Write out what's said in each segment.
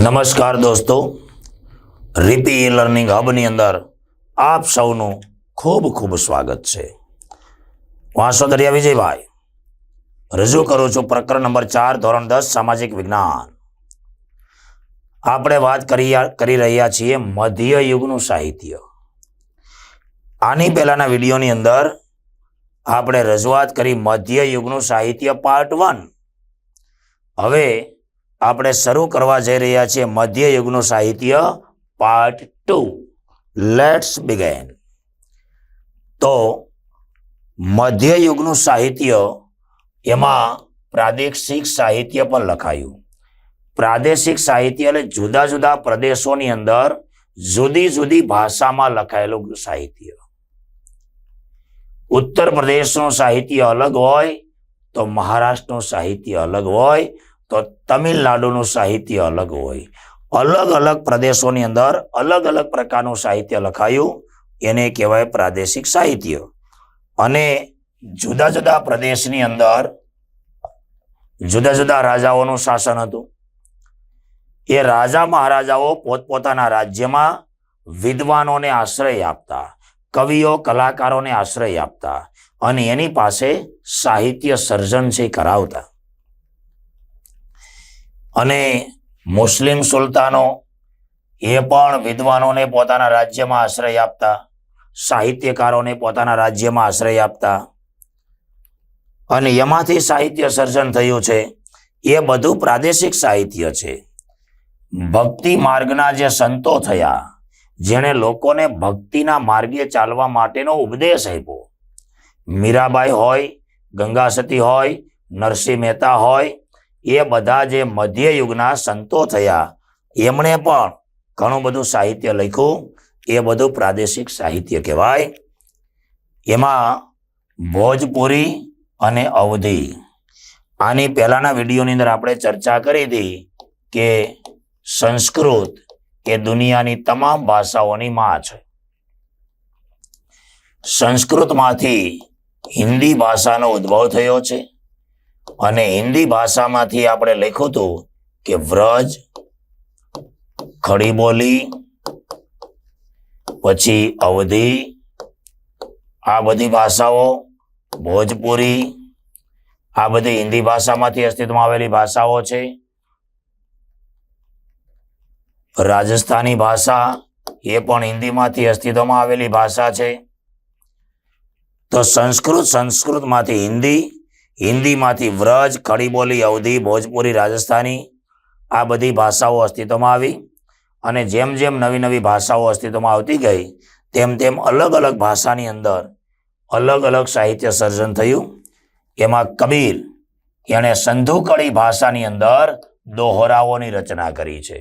નમસ્કાર દોસ્તો રીપી લર્નિંગ હબની અંદર આપ સૌનું ખૂબ ખૂબ સ્વાગત છે. વાંસો દરિયા વિજયભાઈ, રજૂ કરું છું પ્રકરણ નંબર ચાર, ધોરણ દસ, સામાજિક વિજ્ઞાન. આપણે વાત કરી કરી રહ્યા છીએ મધ્ય યુગનું સાહિત્ય. આની પહેલાના વિડીયોની અંદર આપણે રજૂઆત કરી મધ્ય યુગનું સાહિત્ય પાર્ટ વન હવે આપણે શરૂ કરવા જઈ રહ્યા છીએ મધ્ય યુગનું સાહિત્ય પાર્ટ ટુ લેટ્સ બિગેન તો મધ્ય યુગનું સાહિત્ય એમાં પ્રાદેશિક સાહિત્ય પણ લખાયું. પ્રાદેશિક સાહિત્ય એટલે જુદા જુદા પ્રદેશોની અંદર જુદી જુદી ભાષામાં લખાયેલું સાહિત્ય. ઉત્તર પ્રદેશનું સાહિત્ય અલગ હોય તો મહારાષ્ટ્રનું સાહિત્ય અલગ હોય તો તમિલનાડુનું સાહિત્ય અલગ હોય. અલગ અલગ પ્રદેશોની અંદર અલગ અલગ પ્રકારનું સાહિત્ય લખાયું. એને કહેવાય પ્રાદેશિક સાહિત્ય. અને જુદા જુદા પ્રદેશની અંદર જુદા જુદા રાજાઓનું શાસન હતું. એ રાજા મહારાજાઓ પોતપોતાના રાજ્યમાં વિદ્વાનોને આશ્રય આપતા, કવિઓ, કલાકારોને આશ્રય આપતા અને એની પાસે સાહિત્ય સર્જન છે કરાવતા. અને મુસ્લિમ સુલતાનો એ પણ વિદ્વાનોને પોતાના રાજ્યમાં આશ્રય આપતા, સાહિત્યકારોને પોતાના રાજ્યમાં આશ્રય આપતા. અને એમાંથી સાહિત્ય સર્જન થયું છે. એ બધું પ્રાદેશિક સાહિત્ય છે. ભક્તિ માર્ગના જે સંતો થયા, જેણે લોકોને ભક્તિના માર્ગે ચાલવા માટેનો ઉપદેશ આપ્યો. મીરાબાઈ હોય, ગંગાસતી હોય, નરસિંહ મહેતા હોય એ બધા જે મધ્ય યુગના સંતો થયા, એમણે પણ ઘણું બધું સાહિત્ય લખ્યું. એ બધું પ્રાદેશિક સાહિત્ય કહેવાય. એમાં ભોજપુરી અને અવધી. આની પહેલાના વિડીયોની અંદર આપણે ચર્ચા કરી હતી કે સંસ્કૃત એ દુનિયાની તમામ ભાષાઓની માં છે. સંસ્કૃતમાંથી હિન્દી ભાષાનો ઉદ્ભવ થયો છે. અને હિન્દી ભાષામાંથી આપણે લખ્યું હતું કે વ્રજ ખડી બોલી પછી અવધી, આ બધી ભાષાઓ, ભોજપુરી, આ બધી હિન્દી ભાષામાંથી અસ્તિત્વમાં આવેલી ભાષાઓ છે. રાજસ્થાની ભાષા એ પણ હિન્દીમાંથી અસ્તિત્વમાં આવેલી ભાષા છે. તો સંસ્કૃત સંસ્કૃતમાંથી હિન્દી હિન્દીમાંથી વ્રજ ખડીબોલી અવધી, ભોજપુરી, રાજસ્થાની આ બધી ભાષાઓ અસ્તિત્વમાં આવી અને જેમ જેમ નવી નવી ભાષાઓ અસ્તિત્વમાં આવતી ગઈ, તેમ તેમ અલગ અલગ ભાષાની અંદર અલગ અલગ સાહિત્ય સર્જન થયું. એમાં કબીર, એણે સંધુકળી ભાષાની અંદર દોહરાઓની રચના કરી છે.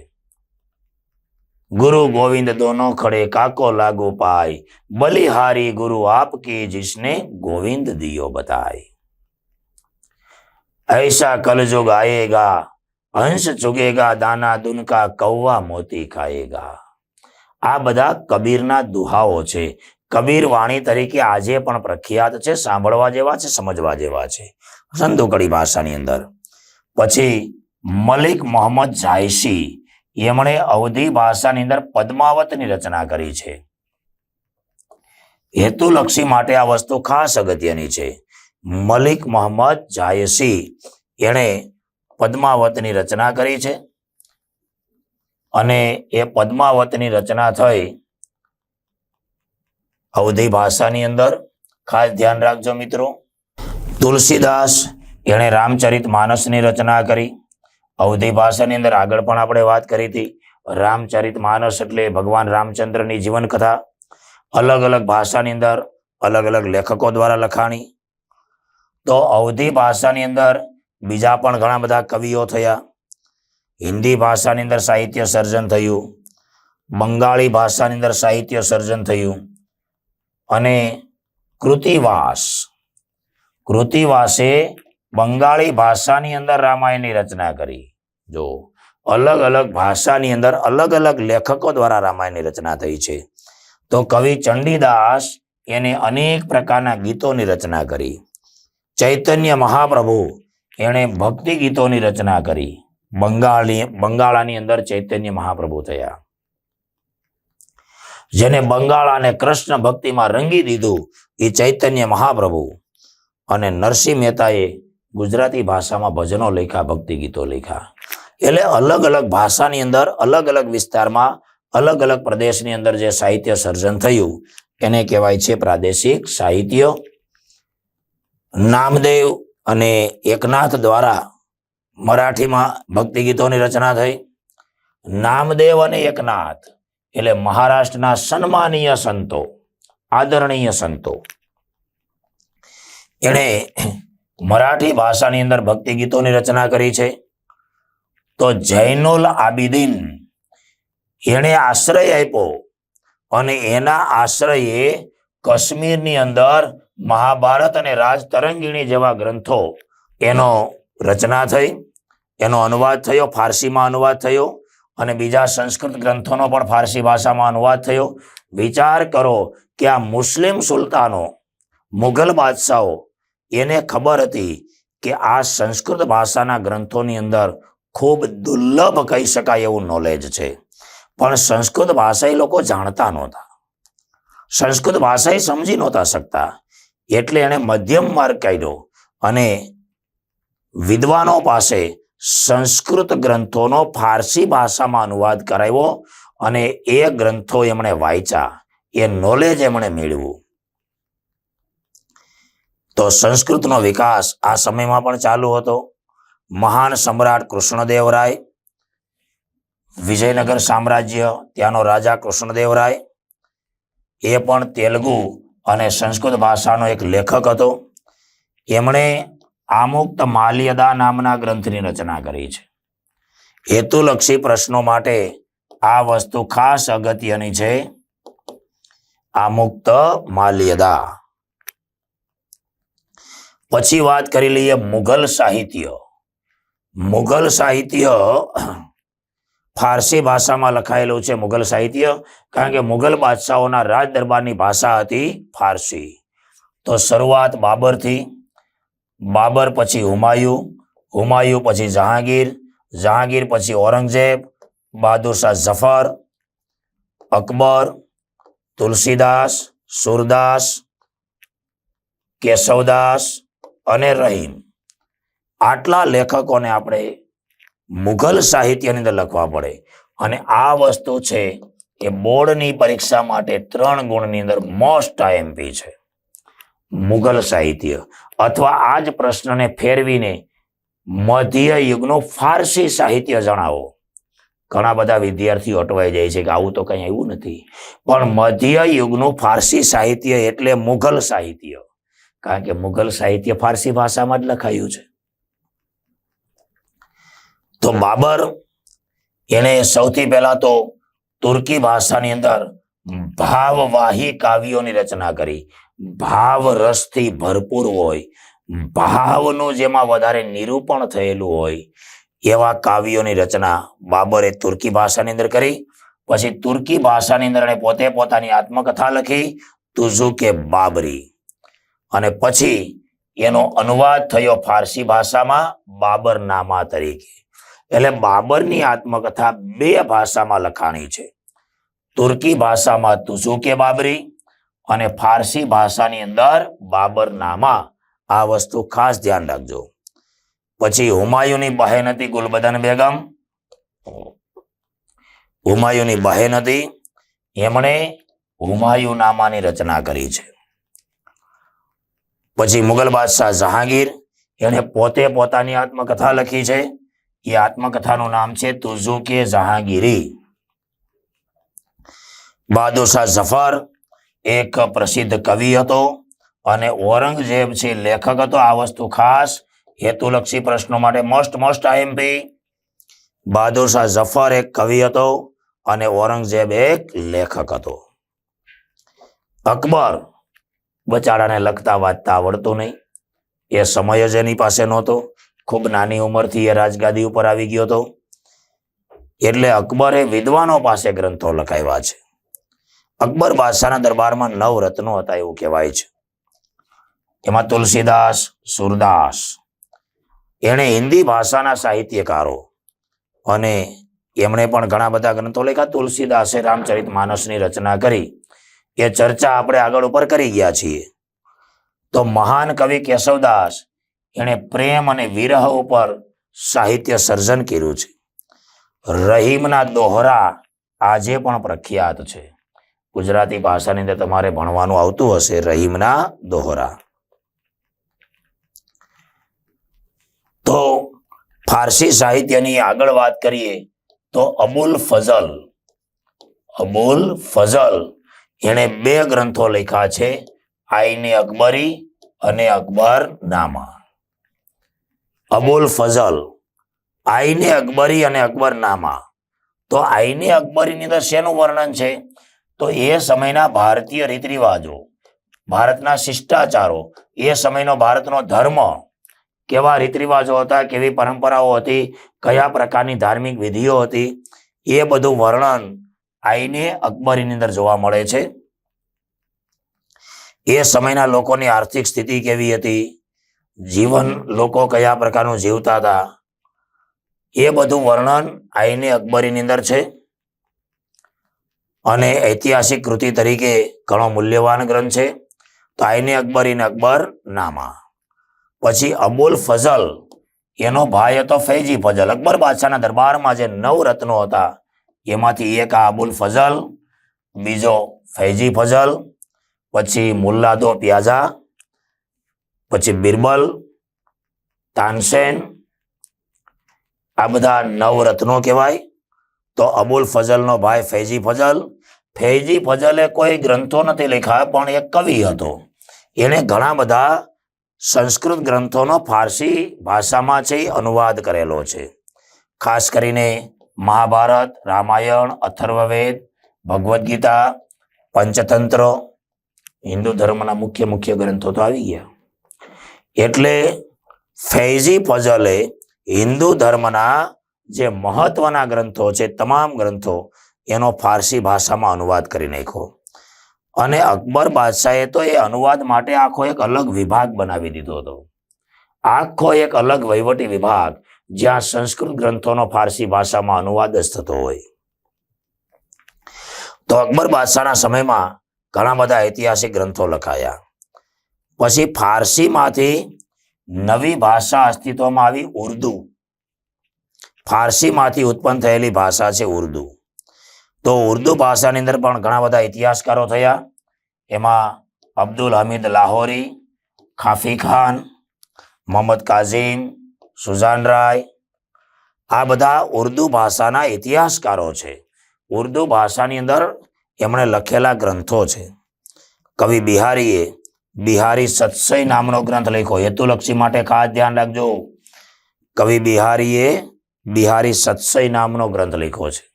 ગુરુ ગોવિંદ દોનો ખડે કાકો લાગુ પાય, બલિહારી ગુરુ આપકી જિસને ગોવિંદ દિયો બતાય. ऐसा कलजुग आएगा હંસ ચુગેગા દાના દુનકા કૌવા મોતી ખાએગા આ બધા કબીરના દુહાઓ છે કબીર વાણી તરીકે આજે પણ પ્રખ્યાત છે સાંભળવા જેવા છે સમજવા જેવા છે સંધુકડી ભાષાની અંદર પછી મલિક મોહમ્મદ જાયસી એમણે અવધી ભાષાની અંદર પદ્માવતની રચના કરી છે હેતુલક્ષી માટે આ વસ્તુ ખાસ અગત્યની છે મલિક મોહમ્મદ જાયસી. એણે પદ્માવતની રચના કરી છે અને એ પદ્માવતની રચના થઈ અવધી ભાષાની અંદર. ખાસ ધ્યાન રાખજો મિત્રો. તુલસીદાસ એણે રામચરિત માનસની રચના કરી. અવધી ભાષાની અંદર આગળ પણ આપણે વાત કરી હતી. રામચરિત માનસ એટલે ભગવાન રામચંદ્રની જીવન કથા અલગ અલગ ભાષાની અંદર અલગ અલગ લેખકો દ્વારા લખાણી. તો અવધી ભાષાની અંદર બીજા પણ ઘણા બધા કવિઓ થયા. હિન્દી ભાષાની અંદર સાહિત્ય સર્જન થયું. બંગાળી ભાષાની અંદર સાહિત્ય સર્જન થયું. અને કૃતિવાસ. કૃતિવાસે બંગાળી ભાષાની અંદર રામાયણની રચના કરી. જો, અલગ અલગ ભાષાની અંદર અલગ અલગ લેખકો દ્વારા રામાયણની રચના થઈ છે. તો કવિ ચંડીદાસ એને અનેક પ્રકારના ગીતોની રચના કરી. ચૈતન્ય મહાપ્રભુ એણે ભક્તિ ગીતોની રચના કરી. બંગાળની, બંગાળાની અંદર ચૈતન્ય મહાપ્રભુ થયા. જેને બંગાળાને કૃષ્ણ ભક્તિમાં રંગી દીધું એ ચૈતન્ય મહાપ્રભુ. અને નરસિંહ મહેતાએ ગુજરાતી ભાષામાં ભજનો લખ્યા, ભક્તિ ગીતો લખ્યા. એટલે અલગ અલગ ભાષાની અંદર, અલગ અલગ વિસ્તારમાં, અલગ અલગ પ્રદેશની અંદર જે સાહિત્ય સર્જન થયું, એને કહેવાય છે પ્રાદેશિક સાહિત્ય નામદેવ અને એકનાથ દ્વારા મરાઠીમાં ભક્તિ ગીતોની રચના થઈ. નામદેવ અને એકનાથ એટલે મહારાષ્ટ્રના સન્માનીય સંતો, આદરણીય સંતો. એણે મરાઠી ભાષાની અંદર ભક્તિ ગીતોની રચના કરી છે. તો જૈનુલ આબિદીન એણે આશ્રય આપ્યો અને એના આશ્રયે કાશ્મીરની અંદર મહાભારત અને રાજતરંગીણી જેવા ગ્રંથો એનો રચના થઈ, એનો અનુવાદ થયો, ફારસીમાં અનુવાદ થયો અને બીજા સંસ્કૃત ગ્રંથોનો પણ ફારસી ભાષામાં અનુવાદ થયો. વિચાર કરો કે આ મુસ્લિમ સુલતાનો, મુઘલ બાદશાહો, એને ખબર હતી કે આ સંસ્કૃત ભાષાના ગ્રંથોની અંદર ખૂબ દુર્લભ કહી શકાય એવું નોલેજ છે. પણ સંસ્કૃત ભાષા એ લોકો જાણતા નહોતા. સંસ્કૃત ભાષા એ સમજી નહોતા શકતા. એટલે એણે મધ્યમ માર્ગ કાઢ્યો અને વિદ્વાનો પાસે સંસ્કૃત ગ્રંથોનો ફારસી ભાષામાં અનુવાદ કરાવ્યો અને એ ગ્રંથો એમણે વાંચ્યા. એ નોલેજ એમણે મેળવ્યું. તો સંસ્કૃતનો વિકાસ આ સમયમાં પણ ચાલુ હતો. મહાન સમ્રાટ કૃષ્ણદેવરાય વિજયનગર સામ્રાજ્ય, ત્યાંનો રાજા કૃષ્ણદેવરાય એ પણ તેલુગુ અને સંસ્કૃત ભાષાનો એક લેખક હતો. એમણે આમુક્ત માલ્યદા નામના ગ્રંથની રચના કરી છે. હેતુલક્ષી પ્રશ્નો માટે આ વસ્તુ ખાસ અગત્યની છે. આમુક્ત માલ્યદા. પછી વાત કરી લઈએ મુઘલ સાહિત્ય. મુઘલ સાહિત્ય ફારસી ભાષામાં લખાયેલું છે મુઘલ સાહિત્ય, કારણ કે મુઘલ બાદશાહોના રાજ દરબારની ભાષા હતી ફારસી. તો શરૂઆત બાબરથી, બાબર પછી હુમાયુ હુમાયુ પછી જહાંગીર જહાંગીર પછી ઔરંગઝેબ બહાદુરશાહ ઝફર, અકબર, તુલસીદાસ, સુરદાસ, કેશવદાસ અને રહીમ. આટલા લેખકોને આપણે મુઘલ સાહિત્યની અંદર લખવા પડે. અને આ વસ્તુ છે એ બોર્ડની પરીક્ષા માટે ત્રણ ગુણની અંદર મોસ્ટ આઈએમપી છે. મુઘલ સાહિત્ય. અથવા આ જ પ્રશ્નને ફેરવીને મધ્ય યુગનું ફારસી સાહિત્ય જણાવો. ઘણા બધા વિદ્યાર્થીઓ અટવાઈ જાય છે કે આવું તો કઈ આવ્યું નથી. પણ મધ્ય યુગનું ફારસી સાહિત્ય એટલે મુઘલ સાહિત્ય. કારણ કે મુઘલ સાહિત્ય ફારસી ભાષામાં જ લખાયું છે. તો બાબર એને સૌથી પહેલા તો તુર્કી ભાષાની અંદર ભાવવાહી કાવ્યોની રચના કરી. ભાવ રસથી ભરપૂર હોય. ભાવનું જેમાં વધારે નિરૂપણ થયેલું હોય એવા કાવ્યોની રચના બાબરે તુર્કી ભાષાની અંદર કરી. પછી તુર્કી ભાષાની અંદર એણે પોતે પોતાની આત્મકથા લખી તુઝુ કે બાબરી. અને પછી એનો અનુવાદ થયો ફારસી ભાષામાં બાબરનામા તરીકે. એટલે બાબરની આત્મકથા બે ભાષામાં લખાણી છે. તુર્કી ભાષામાં તુઝુકે બાબરી અને ફારસી ભાષાની અંદર બાબરનામા આ વસ્તુ ખાસ ધ્યાન રાખજો. પછી હુમાયુની બહેન હતી ગુલબદન બેગમ. હુમાયુની બહેન હતી એમણે હુમાયુ નામાની રચના કરી છે. પછી મુગલ બાદશાહ જહાંગીર એણે પોતે પોતાની આત્મકથા લખી છે. એ આત્મકથાનું નામ છે તુઝુકે જહાંગીરી. બહાદુર શાહ જફર એક પ્રસિદ્ધ કવિ હતો અને ઔરંગઝેબ છે લેખક હતો. આ વસ્તુ ખાસ હેતુલક્ષી પ્રશ્નો માટે most most IMP Bahadur Shah Zafar એક કવિ હતો અને ઔરંગઝેબ એક લેખક હતો. અકબર બચાડાને લખતા વાંચતા આવડતું નહીં. એ સમય જ એની પાસે નહોતો. ખૂબ નાની ઉંમરથી એ રાજગાદી ઉપર આવી ગયો હતો. એટલે અકબરે વિદ્વાનો પાસે ગ્રંથો લખાવ્યા છે. અકબર બાદશાહના દરબારમાં નવ રત્નો હતા એવું કહેવાય છે. એમાં તુલસીદાસ, સુરદાસ, એણે હિન્દી ભાષાના સાહિત્યકારો અને એમણે પણ ઘણા બધા ગ્રંથો લખ્યા. તુલસીદાસે રામચરિત માનસની રચના કરી. એ ચર્ચા આપણે આગળ ઉપર કરી ગયા છીએ. તો મહાન કવિ કેશવદાસ એણે પ્રેમ અને વિરહ ઉપર સાહિત્ય સર્જન કર્યું છે. રહીમના દોહરા આજે પણ પ્રખ્યાત છે. ગુજરાતી ભાષાની અંદર તમારે ભણવાનું આવતું હશે, રહીમના દોહરા. તો ફારસી સાહિત્યની આગળ વાત કરીએ તો અબુલ ફઝલ. અબુલ ફઝલ એણે બે ગ્રંથો લખ્યા છે આઈને અકબરી અને અકબર નામા. અબુલ ફઝલ, આઈને અકબરી અને અકબરનામા તો આઈને અકબરીની અંદર શેનું વર્ણન છે? તો એ સમયના ભારતીય રીત રિવાજો ભારતના શિષ્ટાચારો, એ સમયનો ભારતનો ધર્મ કેવા રીત રિવાજો હતા, કેવી પરંપરાઓ હતી, કયા પ્રકારની ધાર્મિક વિધિઓ હતી, એ બધું વર્ણન આઈને અકબરીની અંદર જોવા મળે છે. એ સમયના લોકોની આર્થિક સ્થિતિ કેવી હતી? જીવન લોકો કયા પ્રકારનું જીવતા હતા? એ બધું વર્ણન આઈને અકબરીની અંદર છે. અને ઐતિહાસિક કૃતિ તરીકે ઘણો મૂલ્યવાન ગ્રંથ છે. તો આઈને અકબરીને અકબર નામા. પછી અબુલ ફઝલ, એનો ભાઈ હતો ફૈજી ફઝલ. અકબર બાદશાહના દરબારમાં જે નવ રત્નો હતા, એમાંથી એક આ અબુલ ફઝલ, બીજો ફૈજી ફઝલ, પછી મુલ્લાદો પ્યાઝા પછી બિરબલ, તાનસેન, આ બધા નવરત્નો કહેવાય. તો અબુલ ફઝલનો ભાઈ ફૈજી ફઝલ. ફૈજી ફઝલે કોઈ ગ્રંથો નથી લખ્યા, પણ એક કવિ હતો. એણે ઘણા બધા સંસ્કૃત ગ્રંથોનો ફારસી ભાષામાં છે અનુવાદ કરેલો છે. ખાસ કરીને મહાભારત, રામાયણ, અથર્વવેદ, ભગવદ્ ગીતા, પંચતંત્ર, હિન્દુ ધર્મના મુખ્ય મુખ્ય ગ્રંથો તો આવી ગયા. એટલે ફૈઝી ફઝલે હિન્દુ ધર્મના જે મહત્વના ગ્રંથો છે, તમામ ગ્રંથો એનો ફારસી ભાષામાં અનુવાદ કરી નાખ્યો. અને અકબર બાદશાહે તો એ અનુવાદ માટે આખો એક અલગ વિભાગ બનાવી દીધો હતો. આખો એક અલગ વહીવટી વિભાગ જ્યાં સંસ્કૃત ગ્રંથોનો ફારસી ભાષામાં અનુવાદ જ થતો હોય. તો અકબર બાદશાહના સમયમાં ઘણા બધા ઐતિહાસિક ગ્રંથો લખાયા. પછી ફારસીમાંથી નવી ભાષા અસ્તિત્વમાં આવી ઉર્દુ. ફારસીમાંથી ઉત્પન્ન થયેલી ભાષા છે ઉર્દુ. તો ઉર્દુ ભાષાની અંદર પણ ઘણા બધા ઇતિહાસકારો થયા. એમાં અબ્દુલ હમીદ લાહોરી, ખાફી ખાન, મોહમ્મદ કાઝીમ સુઝાન રાય. આ બધા ઉર્દુ ભાષાના ઇતિહાસકારો છે. ઉર્દુ ભાષાની અંદર એમણે લખેલા ગ્રંથો છે. કવિ બિહારીએ બિહારી સત્સય નામનો ગ્રંથ લખ્યો. હેતુલક્ષી માટે ખાસ ધ્યાન રાખજો. કવિ બિહારીએ બિહારી સત્સય નામનો ગ્રંથ લખ્યો છે.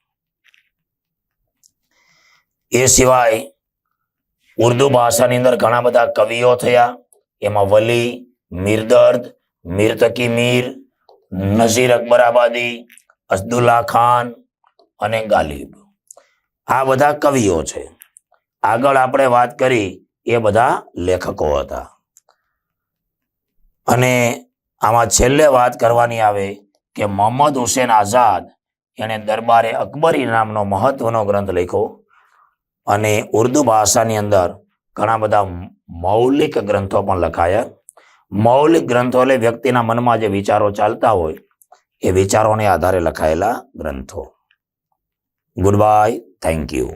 એ સિવાય ઉર્દુ ભાષાની અંદર ઘણા બધા કવિઓ થયા. એમાં વલી, મીરદર્દ, મીરતકી મીર, નઝીર અકબરાબાદી અસદુલ્લા ખાન અને ગાલિબ. આ બધા કવિઓ છે. આગળ આપણે વાત કરી એ બધા લેખકો હતા. અને આમાં છેલ્લે વાત કરવાની આવે કે મોહમ્મદ હુસેન આઝાદ એણે દરબારે અકબરી નામનો મહત્વનો ગ્રંથ લખ્યો અને ઉર્દુ ભાષાની અંદર ઘણા બધા મૌલિક ગ્રંથો પણ લખાયા. મૌલિક ગ્રંથો એટલે વ્યક્તિના મનમાં જે વિચારો ચાલતા હોય એ વિચારોને આધારે લખાયેલા ગ્રંથો. Good bye thank you